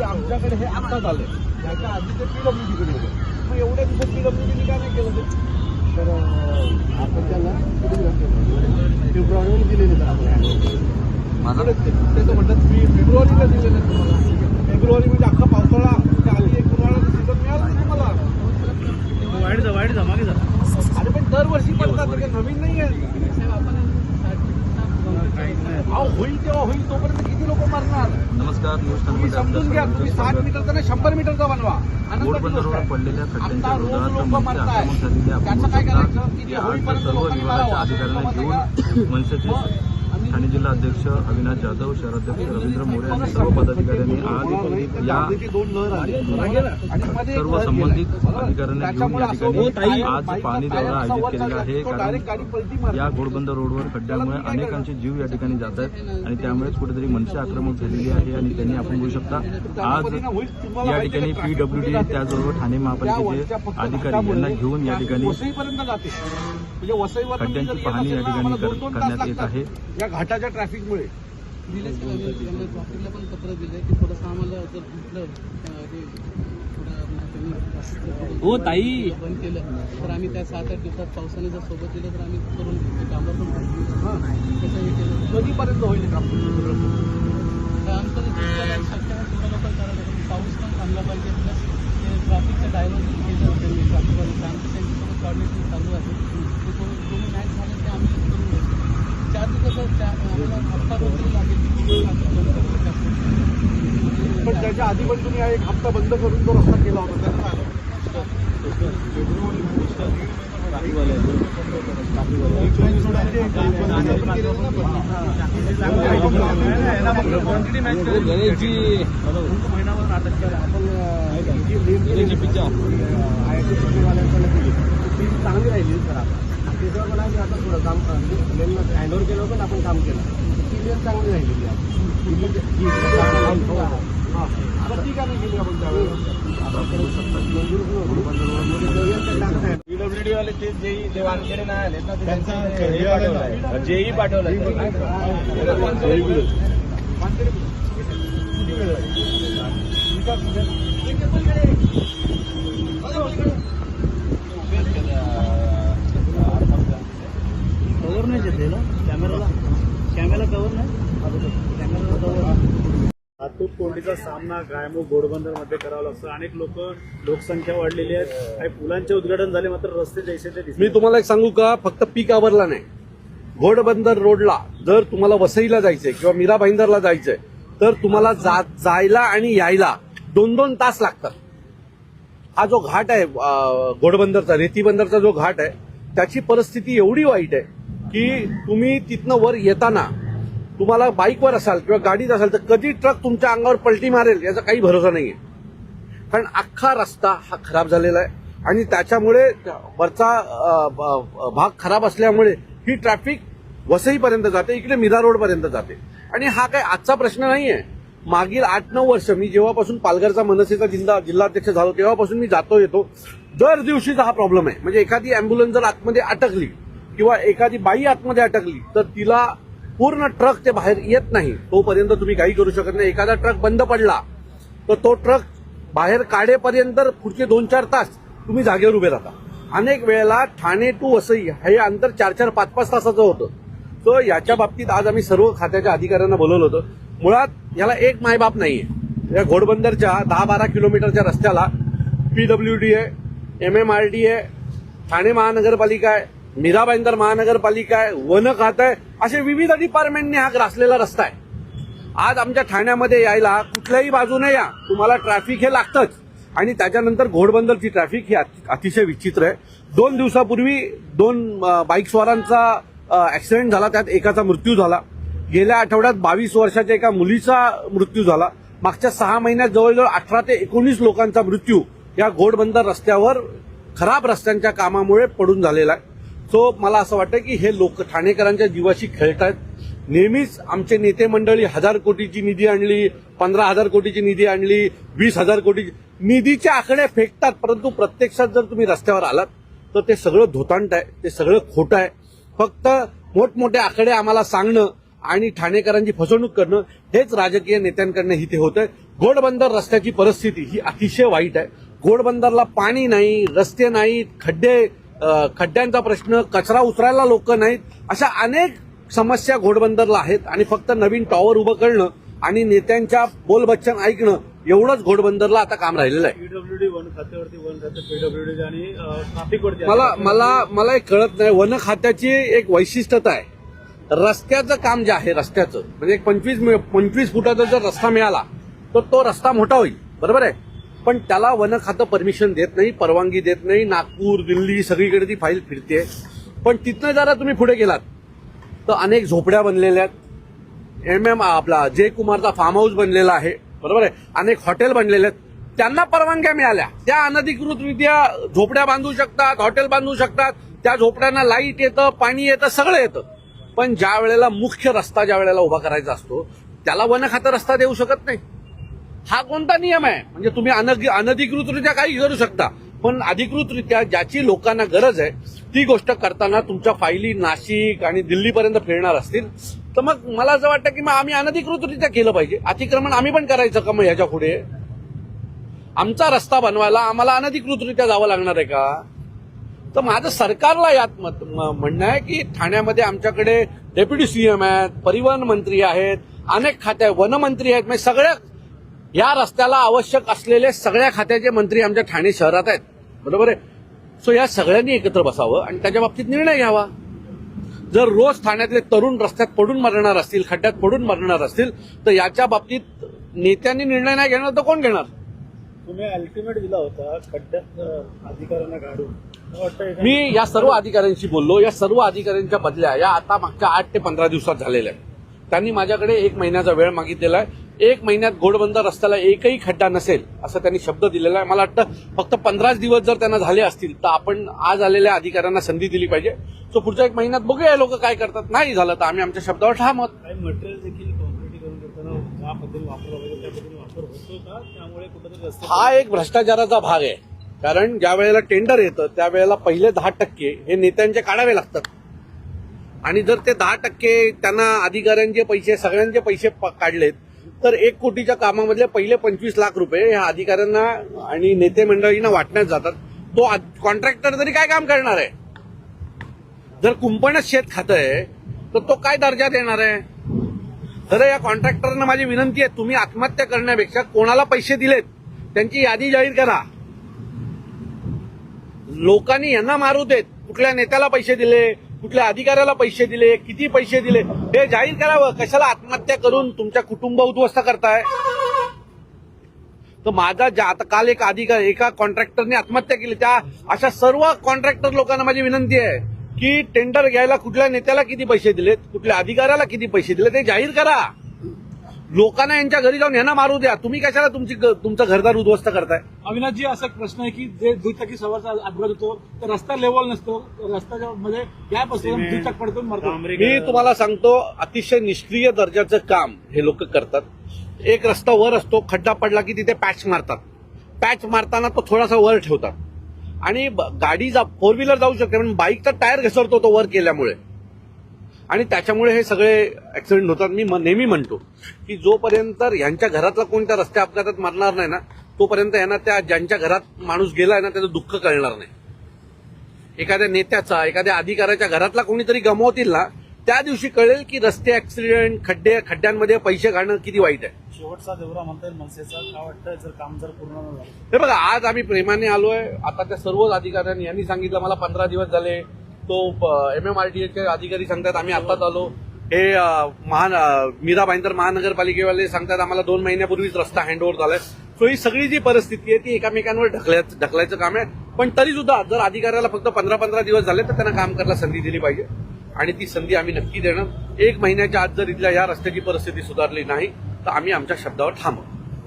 आमच्याकडे हे आता झालं याच्या आधी ते पीडब्ल्यूडीकडे होतं मग एवढ्या दिवसात पीडब्ल्यूडीने काय नाही केलं ते तर आपण त्याला फेब्रुवारीमध्ये दिलेले माझा त्याचं म्हणतात मी फेब्रुवारीला दिलेलं तुम्हाला फेब्रुवारी म्हणजे अख्खा पावसाळा त्या आधी एक उन्हाळा सीझन मिळालं नाही तुम्हाला वाईट जा वाईट जा मागे जा दरवर्षी पडतात ते नवीन नाही आहे. अहो होईल तेव्हा होईल तोपर्यंत किती लोक मरणार? नमस्कार तुम्ही समजून घ्या तुम्ही साठ मीटरचा नाही शंभर मीटरचा बनवा. आता रोज लोक मरताय. त्याचं काय करायचं? की की ते आज होईपर्यंत लोकांनी मारावं. अधिकाऱ्यांना घेऊन मनसेचे ठाणे जिल्हा अध्यक्ष अविनाश जाधव शहराध्यक्ष रवींद्र मोरे आणि सर्व पदाधिकाऱ्यांनी आज या सर्व संबंधित अधिकाऱ्यांना घेऊन या ठिकाणी आज पाणी दौरा आयोजित केलेला आहे. कारण या घोडबंदर रोडवर खड्ड्यामुळे अनेकांचे जीव या ठिकाणी जात आहेत आणि त्यामुळेच कुठेतरी मनसे आक्रमक झालेली आहे आणि त्यांनी आपण बघू शकता आज या ठिकाणी पीडब्ल्यूडी त्याचबरोबर ठाणे महापालिकेचे अधिकारी यांना घेऊन या ठिकाणी खड्ड्यांची पाहणी या ठिकाणी करण्यात येत आहे. घाटाच्या ट्रॅफिकमुळे. दिले ट्रॉफिकला पण पत्र दिले की थोडंसं आम्हाला जर भेटलं हे हो ताई. बंद केलं तर आम्ही त्या सात आठ दिवसात पावसाने जर सोबत दिलं तर आम्ही करून कामं पण हे. केलं. कधीपर्यंत होईल काम तर आमचं लवकर करायला पाहिजे पाऊस पण थांबला पाहिजे. प्लस ते ट्रॅफिकचं डायव्हर्जन केलं त्यांनी. ट्रॅफिकवाले आमचं त्यांच्यासोबत कॉर्डिनेशन चालू आहे. ते दोन दोन्ही मॅच झाले ते आम्ही करून घेऊ चार दिवसाचं चार आम्हाला हप्ता दोन तरी लागेल की बंद करू शकतो. पण त्याच्या आधी पण तुम्ही एक हप्ता बंद करून जो रस्ता केला होता त्याचं काय झालं? चांगली राहिली सर आता त्याच्यावर मला आम्ही आता थोडं काम लेन हँडओव्हर केलं होतं आपण काम केलं ती लेन चांगली राहिलेली आहे पीडब्ल्यूडी वाले ते जेई ते वानखेडे नाही आले ना त्यांचं जेई वाहतूक सामना गायमुख घोडबंदरमध्ये करावा लागतो. अनेक लोक लोकसंख्या वाढलेली आहे काही पुलांचे उद्घाटन झाले मात्र रस्ते जैसे ते दिसले मी तुम्हाला एक सांगू का? फक्त पीक आवरला नाही. घोडबंदर रोडला जर तुम्हाला वसईला जायचंय किंवा मीरा भाईंदरला जायचंय तर तुम्हाला जा, जायला आणि यायला दोन दोन तास लागतात. हा जो घाट आहे अं, घोडबंदरचा रेतीबंदरचा जो घाट आहे त्याची परिस्थिती एवढी वाईट आहे की तुम्ही तिथनं वर येताना तुम्हाला बाईकवर असाल किंवा गाडीत असाल तर कधी ट्रक तुमच्या अंगावर पलटी मारेल याचा काही भरोसा नाहीये. कारण अख्खा रस्ता हा खराब झालेला आहे. आणि त्याच्यामुळे वरचा भाग खराब असल्यामुळे ही ट्रॅफिक वसईपर्यंत जाते इकडे मीरा रोडपर्यंत जाते. आणि हा काय आजचा प्रश्न नाही आहे मागील आठ नऊ वर्ष मी जेव्हापासून पालघरचा मनसेचा जिल्हा जिल्हाध्यक्ष झालो तेव्हापासून मी जातो येतो. दर दिवशीचा हा प्रॉब्लेम आहे. म्हणजे एखादी अँब्युलन्स जर आतमध्ये अटकली किंवा एखादी बाई आतमध्ये अटकली तर तिला पूर्ण ट्रक ते बाहेर येत नाही. तोपर्यंत तुम्ही काही करू शकत नाही. एखादा ट्रक बंद पडला तर तो ट्रक बाहेर काढेपर्यंत पुढचे दोन चार तास तुम्ही जागेवर उभे राहता. अनेक वेळेला ठाणे टू वसई हे अंतर चार चार पाच पाच तासाचं होतं. तर याच्या बाबतीत आज आम्ही सर्व खात्याच्या अधिकाऱ्यांना बोलवलं होतं. मुळात याला एक मायबाप नाहीये. या घोडबंदरच्या दहा बारा किलोमीटरच्या रस्त्याला पीडब्ल्यूडी आहे एम एम आर डी आहे ठाणे महानगरपालिका आहे. मीरा भाईंदर महानगरपालिका आहे वन खातं आहे. असे विविध डिपार्टमेंटने हा ग्रासलेला रस्ता आहे. आज आमच्या ठाण्यामध्ये यायला कुठल्याही बाजूने या. तुम्हाला ट्रॅफिक हे लागतंच. आणि त्याच्यानंतर घोडबंदरची ट्रॅफिक ही अति- अतिशय विचित्र आहे. दोन दिवसापूर्वी दोन बाईकस्वारांचा ॲक्सिडेंट झाला. त्यात एकाचा मृत्यू झाला. गेल्या आठवड्यात बावीस वर्षाच्या एका मुलीचा मृत्यू झाला. मागच्या सहा महिन्यात जवळजवळ अठरा ते एकोणीस लोकांचा मृत्यू या घोडबंदर रस्त्यावर खराब रस्त्यांच्या कामामुळे पडून झालेला आहे. सो मला असं वाटतं की हे लोक ठाणेकरांच्या जीवाशी खेळत आहेत नेहमीच आमचे नेते मंडळी हजार कोटीची निधी आणली पंधरा हजार कोटीची निधी आणली वीस हजार कोटीची निधीचे आकडे फेकतात परंतु प्रत्यक्षात जर तुम्ही रस्त्यावर आलात तर ते सगळं धोतांट आहे ते सगळं खोटं आहे. फक्त मोठमोठे आकडे आम्हाला सांगणं आणि ठाणेकरांची फसवणूक करणं हेच राजकीय नेत्यांकडनं इथे होत आहे घोडबंदर रस्त्याची परिस्थिती ही अतिशय वाईट आहे. घोडबंदरला पाणी नाही रस्ते नाहीत खड्डे खड्ड्यांचा प्रश्न कचरा उचरायला लोक नाहीत अशा अनेक समस्या घोडबंदरला आहेत. आणि फक्त नवीन टॉवर उभं करणं आणि नेत्यांच्या बोलबच्चन ऐकणं एवढंच घोडबंदरला आता काम राहिलेलं आहे. पीडब्ल्यूडी वन खात्यावरती वन खातं पीडब्ल्यूडी आणि ट्रॅफिक वरती मला मला मला एक कळत नाही. वन खात्याची एक वैशिष्ट्यता आहे. रस्त्याचं काम जे आहे रस्त्याचं म्हणजे एक पंचवीस पंचवीस फुटाचा जर रस्ता मिळाला तर तो रस्ता मोठा होईल. बरोबर आहे? पण त्याला वन खातं परमिशन देत नाही परवानगी देत नाही. नागपूर दिल्ली सगळीकडे ती फाईल फिरते पण तिथनं जरा तुम्ही पुढे गेलात तर अनेक झोपड्या बनलेल्या आहेत. एम एम आपला जय कुमारचा फार्म हाऊस बनलेला आहे. बरोबर आहे? अनेक हॉटेल बनलेले आहेत. त्यांना परवानग्या मिळाल्या. त्या अनधिकृतरित्या झोपड्या बांधू शकतात हॉटेल बांधू शकतात. त्या झोपड्यांना लाइट येतं पाणी येतं सगळं येतं. पण ज्या वेळेला मुख्य रस्ता ज्या वेळेला उभा करायचा असतो त्याला वन खातं रस्ता देऊ शकत नाही. हा कोणता नियम आहे? म्हणजे तुम्ही अनधिकृतरित्या काही करू शकता. पण अधिकृतरित्या ज्याची लोकांना गरज आहे ती गोष्ट करताना तुमच्या फायली नाशिक आणि दिल्लीपर्यंत फिरणार असतील. तर मग मला असं वाटतं की मग आम्ही अनधिकृतरित्या केलं पाहिजे. अतिक्रमण आम्ही पण करायचं का मग ह्याच्या पुढे? आमचा रस्ता बनवायला आम्हाला अनधिकृतरित्या जावं लागणार आहे का? तर माझं सरकारला यात मत- म्हणणं आहे की ठाण्यामध्ये आमच्याकडे डेप्युटी सीएम आहेत परिवहन मंत्री आहेत अनेक खाते वनमंत्री आहेत म्हणजे सगळ्या या रस्त्याला आवश्यक असलेले सगळ्या खात्याचे मंत्री आमच्या ठाणे शहरात आहेत. बरोबर आहे? सो या सगळ्यांनी एकत्र बसावं आणि त्याच्या बाबतीत निर्णय घ्यावा. जर रोज ठाण्यातले तरुण रस्त्यात पडून मरणार असतील खड्ड्यात पडून मरणार असतील तर याच्या बाबतीत नेत्यांनी निर्णय नाही घेणार तर कोण घेणार? तुम्ही अल्टिमेट दिला होता खड्ड्यात अधिकाऱ्यांना काढून मी या सर्व अधिकाऱ्यांशी बोललो. या सर्व अधिकाऱ्यांच्या बदल्या या आता मागच्या आठ ते पंधरा दिवसात झालेल्या आहेत. त्यांनी माझ्याकडे एक महिन्याचा वेळ मागितलेला आहे. एक महिन्यात घोडबंदर रस्त्याला एकही खड्डा नसेल असं त्यांनी शब्द दिलेला आहे. मला वाटतं फक्त पंधराच दिवस जर त्यांना झाले असतील तर आपण आज आलेल्या अधिकाऱ्यांना संधी दिली पाहिजे. सो पुढच्या एक महिन्यात बघूया लोक काय करतात. नाही झालं तर आम्ही आमच्या शब्दावर ठाम आहोत काही मटेरियल देखील हा एक भ्रष्टाचाराचा भाग आहे. कारण ज्या वेळेला टेंडर येतं त्यावेळेला पहिले दहा टक्के हे नेत्यांचे काढावे लागतात. आणि जर ते दहा टक्के त्यांना अधिकाऱ्यांचे पैसे सगळ्यांचे पैसे काढलेत तर एक कोटीच्या कामामधले पहिले पंचवीस लाख रुपये ह्या अधिकाऱ्यांना आणि नेते मंडळींना वाटण्यात जातात. तो कॉन्ट्रॅक्टर तरी काय काम करणार आहे? जर कुंपणच शेत खात आहे तर तो काय दर्जा देणार आहे? खरं या कॉन्ट्रॅक्टरना माझी विनंती आहे तुम्ही आत्महत्या करण्यापेक्षा कोणाला पैसे दिलेत त्यांची यादी जाहीर करा. लोकांनी यांना मारू देत कुठल्या नेत्याला पैसे दिले कुठल्या अधिकाऱ्याला पैसे दिले किती पैसे दिले हे जाहीर करावं. कशाला आत्महत्या करून तुमच्या कुटुंब उद्ध्वस्त करताय? तर माझा ज्या आता काल एक अधिकार एका कॉन्ट्रॅक्टरने आत्महत्या केली. त्या अशा सर्व कॉन्ट्रॅक्टर लोकांना माझी विनंती आहे की टेंडर घ्यायला कुठल्या नेत्याला किती पैसे दिलेत कुठल्या अधिकाऱ्याला किती पैसे दिले ते जाहीर करा. लोकांना यांच्या घरी जाऊन यांना मारू द्या. तुम्ही कशाला तुमची तुमचं घरदार उद्ध्वस्त करताय? अविनाशजी असा एक प्रश्न आहे की जे दुचाकी सवारचा अपघात होतो तर रस्ता लेवल नसतो. रस्त्याच्या मध्ये गॅप असतो दुचाक पडतो मरतो. मी तुम्हाला सांगतो अतिशय निष्क्रिय दर्जाचं काम हे लोक करतात. एक रस्ता वर असतो खड्डा पडला की तिथे पॅच मारतात. पॅच मारताना तो थोडासा वर ठेवतात. आणि गाडी जा फोर व्हीलर जाऊ शकते पण बाईकचा टायर घसरतो तो वर केल्यामुळे. आणि त्याच्यामुळे हे सगळे ऍक्सिडेंट होतात. मी म- नेहमी म्हणतो की जोपर्यंत यांच्या घरातला कोणत्या रस्त्या अपघातात मरणार नाही ना तोपर्यंत यांना त्या ज्यांच्या घरात माणूस गेलाय ना त्याचं दुःख कळणार नाही. एखाद्या नेत्याचा एखाद्या अधिकाऱ्याच्या घरातला कोणीतरी गमवतील ना त्या दिवशी कळेल की रस्ते ऍक्सिडेंट खड्डे खड्ड्यांमध्ये पैसे घालणं किती वाईट आहे. शेवटचा देवरा म्हणता येईल मनसेचा काय वाटतं जर काम जर पूर्ण हे बघा आज आम्ही प्रेमाने आलोय. आता त्या सर्वच अधिकाऱ्यांनी यांनी सांगितलं मला पंधरा दिवस झाले. तो एम एम आर टी एचे अधिकारी सांगतात आम्ही आताच आलो. हे महान मीरा भाईंदर महानगरपालिकेवाले सांगतात आम्हाला दोन महिन्यापूर्वीच रस्ता हँडओव्हर झालाय. सो ही सगळी जी परिस्थिती आहे ती एकामेकांवर ढकलायचं ढकलायचं काम आहे. पण तरी सुद्धा जर अधिकाऱ्याला फक्त पंधरा पंधरा दिवस झाले तर त्यांना काम करायला संधी दिली पाहिजे. आणि ती संधी आम्ही नक्की देणार. एक महिन्याच्या आत जर इथल्या या रस्त्याची परिस्थिती सुधारली नाही तर आम्ही आमच्या शब्दावर ठाम